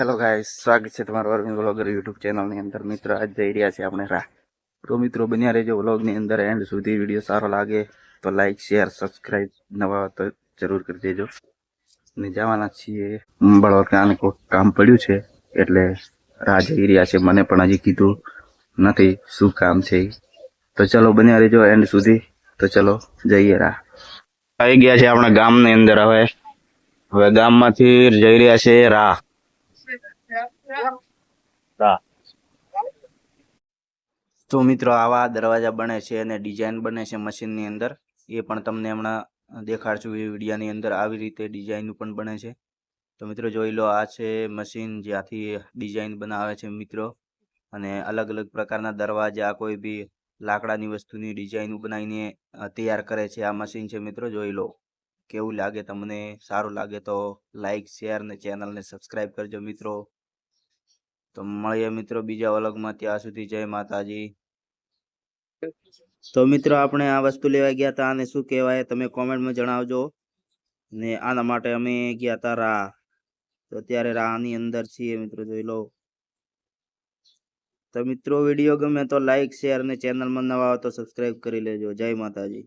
Hello guys સ્વાગત છે તમારું અરવિંદ વ્લોગર યુટ્યુબ ચેનલની અંદર. મિત્રો, આજ જઈ રહ્યા છે આપણે રાહ. તો મિત્રો, બન્યા રહેજો વ્લોગની અંદર. એન્ડ સુધી વીડિયો સારો લાગે તો લાઈક શેર સબસ્ક્રાઈબ નવા તો જરૂર કરી દેજો. ને જવાના છીએ બળવર કાને કોઈક કામ પડ્યું છે એટલે રાહ જઈ રહ્યા છે. મને પણ હજી કીધું નથી શું કામ છે. તો ચલો, બન્યા રહેજો એન્ડ સુધી. તો ચલો, જઈએ રાહ. આવી ગયા છે આપણા ગામની અંદર હવે. હવે ગામમાંથી જઈ રહ્યા છે રાહ. તો મિત્રો આવા દરવાજા બને છે અને ડિઝાઇન બને છે મશીનની અંદર, એ પણ તમને હમણાં દેખાડશું. એ વિડીયાની અંદર આવી રીતે ડિઝાઇન પણ બને છે. તો મિત્રો જોઈ લો, આ છે મશીન જ્યાંથી ડિઝાઇન બનાવે છે મિત્રો. અને અલગ અલગ પ્રકારના દરવાજા, કોઈ બી લાકડાની વસ્તુની ડિઝાઇન બનાવીને તૈયાર કરે છે આ મશીન છે મિત્રો, જોઈ લો. કેવું લાગે તમને? સારું લાગે તો લાઈક, શેર ને ચેનલને સબસ્ક્રાઈબ કરજો મિત્રો. તો મળીએ મિત્રો બીજા વ્લોગમાં. ત્યાં સુધી જય માતાજી. તો મિત્રો આપણે આ વસ્તુ લેવા ગયા હતા અને શું કહેવાય તમે કોમેન્ટમાં જણાવજો. ને આના માટે અમે ગયા હતા રા તો અત્યારે રાહની અંદર છીએ મિત્રો જોઈ લો. તો મિત્રો વીડિયો ગમે તો લાઈક શેર અને ચેનલમાં નવા હોય તો સબસ્ક્રાઈબ કરી લેજો. જય માતાજી.